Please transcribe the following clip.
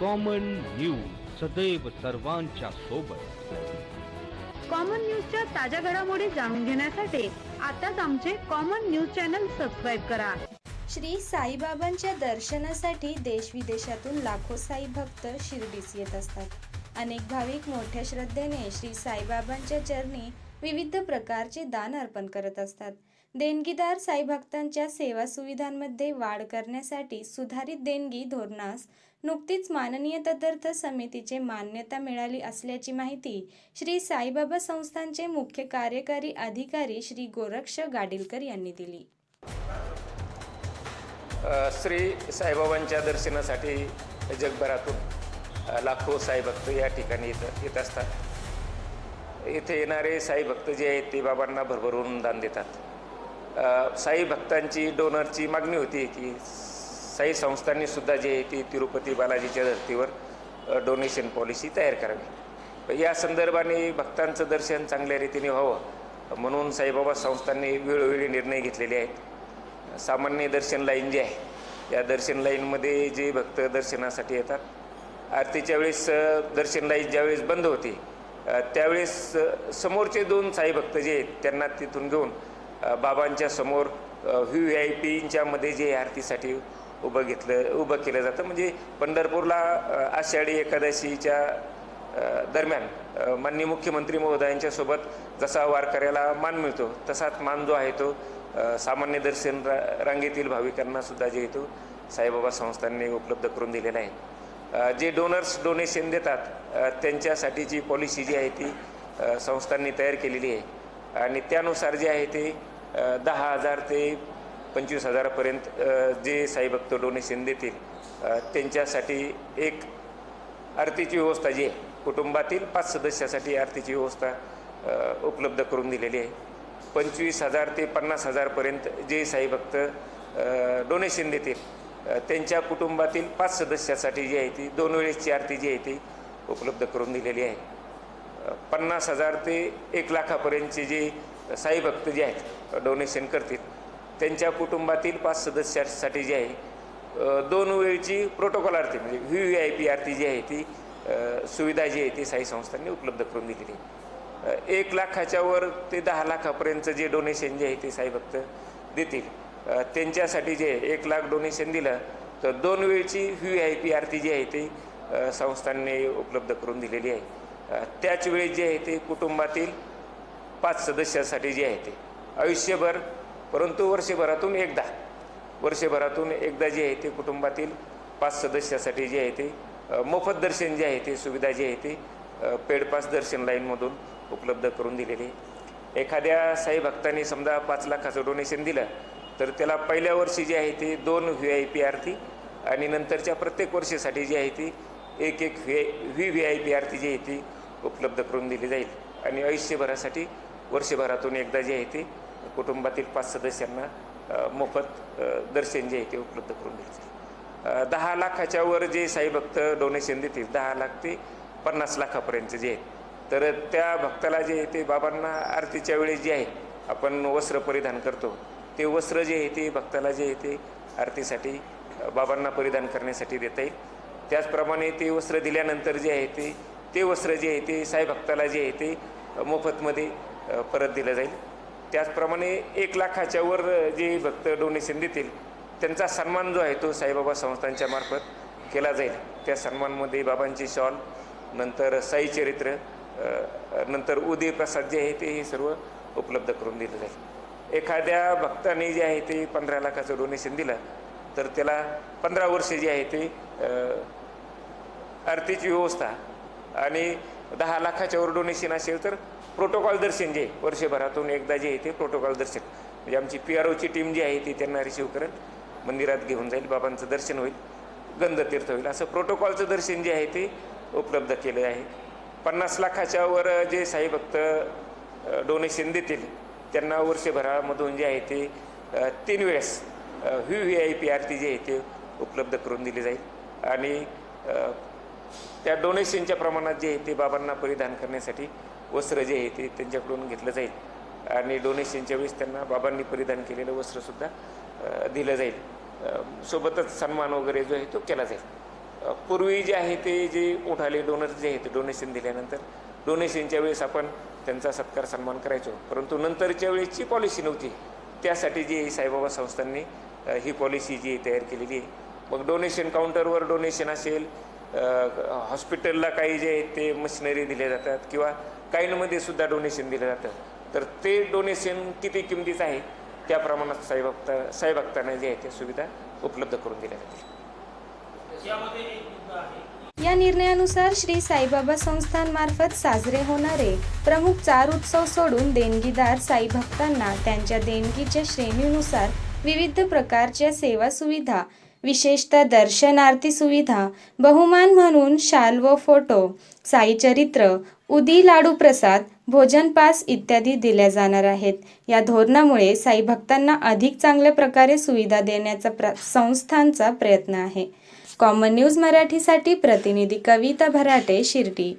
Common news सदैव सर्वांच्या सोबत. कॉमन न्यूजच्या ताज्या घडामोडी जाणून घेण्यासाठी आताच आमचे कॉमन न्यूज चॅनल सबस्क्राईब करा. श्री साईबाबांच्या दर्शनासाठी देशविदेशातून लाखो साई भक्त शिर्डीस येत असतात. अनेक भाविक मोठ्या श्रद्धेने श्री साईबाबांच्या चरणी विविध प्रकारचे दान अर्पण करत असतात. देणगीदार साई भक्तांच्या सेवा सुविधांमध्ये वाढ करण्यासाठी सुधारित देणगी धोरणास नुकतीच माननीय तदर्थ समितीचे मान्यता मिळाली असल्याची माहिती श्री साईबाबा संस्थांचे मुख्य कार्यकारी अधिकारी श्री गोरक्ष गाडीलकर यांनी दिली. श्री साईबाबांच्या दर्शनासाठी जगभरातून लाखो साईभक्त या ठिकाणी येत येत असतात. इथे येणारे साई भक्त जे आहेत ते बाबांना भरभरून दान देतात. साई भक्तांची डोनरची मागणी होती की साई संस्थांनी सुद्धा जे आहे ती तिरुपती बालाजीच्या धर्तीवर डोनेशन पॉलिसी तयार करावी. या संदर्भाने भक्तांचं दर्शन चांगल्या रीतीने व्हावं म्हणून साईबाबा संस्थांनी वेळोवेळी निर्णय घेतलेले आहेत. सामान्य दर्शन लाईन जी आहे या दर्शन लाईनमध्ये जे भक्त दर्शनासाठी येतात आरतीच्या वेळेस दर्शन लाईन ज्यावेळेस बंद होते त्यावेळेस समोरचे दोन साई भक्त जे आहेत त्यांना तिथून घेऊन बाबांच्या समोर व्ही व्ही आय पींच्यामध्ये जे आरतीसाठी उभं घेतलं उभं केलं जातं. म्हणजे पंढरपूरला आषाढी एकादशीच्या दरम्यान माननीय मुख्यमंत्री महोदयांच्यासोबत जसा वारकऱ्याला मान मिळतो तसाच मान जो आहे तो सामान्य दर्शन रा रांगेतील भाविकांना सुद्धा जे आहे तो साईबाबा संस्थांनी उपलब्ध करून दिलेला आहे. जे डोनर्स डोनेशन देतात त्यांच्यासाठी त्यांच्यासाठीची पॉलिसी जी आहे ती संस्थांनी तयार केलेली आहे. आणि त्यानुसार जे आहे ते दहा हजार ते पंचवीस हजारापर्यंत जे साईभक्त डोनेशन देतील त्यांच्यासाठी एक आरतीची व्यवस्था जी आहे कुटुंबातील पाच सदस्यासाठी आरतीची व्यवस्था उपलब्ध करून दिलेली आहे. पंचवीस हजार ते पन्नास हजारपर्यंत जे साई भक्त डोनेशन देतील त्यांच्या कुटुंबातील पाच सदस्यासाठी जी आहे ती दोन वेळेसची आरती जी आहे ती उपलब्ध करून दिलेली आहे. पन्नास हजार ते एक लाखापर्यंतचे जे साई भक्त जे आहेत डोनेशन करतील त्यांच्या कुटुंबातील पाच सदस्यासाठी जी आहे दोन वेळची प्रोटोकॉल आरती म्हणजे V V I P aarti जी आहे ती सुविधा जी आहे ती साई संस्थांनी उपलब्ध करून दिलेली आहे. एक लाखाच्या वर ते दहा लाखापर्यंत जे डोनेशन जे आहे ते साई भक्त देतील. त्यांच्यासाठी जे एक लाख डोनेशन दिलं तर दोन वेळची व्ही आय पी आरती जी आहे ती संस्थांनी उपलब्ध करून दिलेली आहे. त्याच वेळी जे आहे ते कुटुंबातील पाच सदस्यांसाठी जे आहे ते आयुष्यभर परंतु वर्षभरातून एकदा वर्षभरातून एकदा जे आहे ते कुटुंबातील पाच सदस्यासाठी जे आहे ते मोफत दर्शन जे आहे ते सुविधा जी आहे ते पेडपास पेड पास दर्शन लाईनमधून उपलब्ध करून दिलेली एखाद्या साई भक्ताने समजा पाच लाखाचं डोनेशन दिलं तर त्याला पहिल्या वर्षी जे आहे ते दोन व्ही आय पी आरती आणि नंतरच्या प्रत्येक वर्षीसाठी जी आहे ती एक एक V V V I P आरती जी आहे ती उपलब्ध करून दिली जाईल. आणि आयुष्यभरासाठी वर्षभरातून एकदा जी आहे ते कुटुंबातील पाच सदस्यांना मोफत दर्शन जे आहे ते उपलब्ध करून दिले. जाईल दहा लाखाच्या वर जे साई भक्त डोनेशन देतील दहा लाख ते पन्नास लाखापर्यंत जे आहेत तर त्या भक्ताला जे आहे ते बाबांना आरतीच्या वेळेस जे आहे आपण वस्त्र परिधान करतो ते वस्त्र जे आहे ते भक्ताला जे आहे ते आरतीसाठी बाबांना परिधान करण्यासाठी देता येईल. त्याचप्रमाणे ते वस्त्र दिल्यानंतर जे आहे ते ते वस्त्र जे आहे ते साई भक्ताला जे आहे ते मोफतमध्ये परत दिलं जाईल. त्याचप्रमाणे एक लाखाच्या वर जे भक्त डोनेशन देतील त्यांचा सन्मान जो आहे तो साईबाबा संस्थांच्या मार्फत केला जाईल. त्या सन्मानमध्ये बाबांची शॉल नंतर साई चरित्र नंतर उदय प्रसाद जे आहे ते हे सर्व उपलब्ध करून दिलं जाईल. एखाद्या भक्ताने जे आहे ते पंधरा लाखाचं डोनेशन दिलं तर त्याला पंधरा वर्ष जे आहे ते आरतीची व्यवस्था आणि दहा लाखाच्यावर डोनेशन असेल तर प्रोटोकॉल दर्शन जे वर्षभरातून एकदा जे आहे ते प्रोटोकॉल दर्शन. म्हणजे आमची पी आर ओची टीम जी आहे ती त्यांना रिसीव करत मंदिरात घेऊन जाईल बाबांचं दर्शन होईल गंधतीर्थ होईल. असं प्रोटोकॉलचं दर्शन जे आहे ते उपलब्ध केलं आहे. पन्नास लाखाच्या वर जे साई भक्त डोनेशन देतील त्यांना वर्षभरामधून जे आहे ते तीन वेळेस व्ही व्ही आय पी आरती जी आहे ते उपलब्ध करून दिली जाईल. आणि त्या डोनेशनच्या प्रमाणात जे आहे ते बाबांना परिधान करण्यासाठी वस्त्र जे आहे ते त्यांच्याकडून घेतलं जाईल. आणि डोनेशनच्या वेळेस त्यांना बाबांनी परिधान केलेलं वस्त्रसुद्धा दिलं जाईल. सोबतच सन्मान वगैरे जो आहे तो केला जाईल. पूर्वी जे आहे ते जे उठाले डोनर जे आहे ते डोनेशन दिल्यानंतर डोनेशनच्या वेळेस आपण त्यांचा सत्कार सन्मान करायचो. परंतु नंतरच्या वेळेसची पॉलिसी नव्हती. त्यासाठी जी साईबाबा संस्थांनी ही पॉलिसी जी तयार केलेली आहे. मग डोनेशन काउंटरवर डोनेशन असेल हॉस्पिटलला काही जे आहे ते मशिनरी दिले जातात किंवा काहींमध्ये सुद्धा डोनेशन दिलं जातं तर ते डोनेशन किती किमतीचं आहे? त्या प्रमाणात साईभक्त साईभक्तांना जे आहे ते सुविधा उपलब्ध करून दिल्या जातील. या निर्णयानुसार श्री साईबाबा संस्थांमार्फत साजरे होणारे प्रमुख चार उत्सव सोडून देणगीदार साई भक्तांना त्यांच्या देणगीच्या श्रेणीनुसार विविध प्रकारच्या सेवा सुविधा विशेषतः दर्शनार्थी सुविधा बहुमान म्हणून शाल व फोटो साई चरित्र उदी लाडू प्रसाद भोजन पास इत्यादी दिल्या जाणार आहेत. या धोरणामुळे साई भक्तांना अधिक चांगल्या प्रकारे सुविधा देण्याचा प्र संस्थांचा प्रयत्न आहे. कॉमन न्यूज मराठीसाठी प्रतिनिधी कविता भराटे शिर्डी.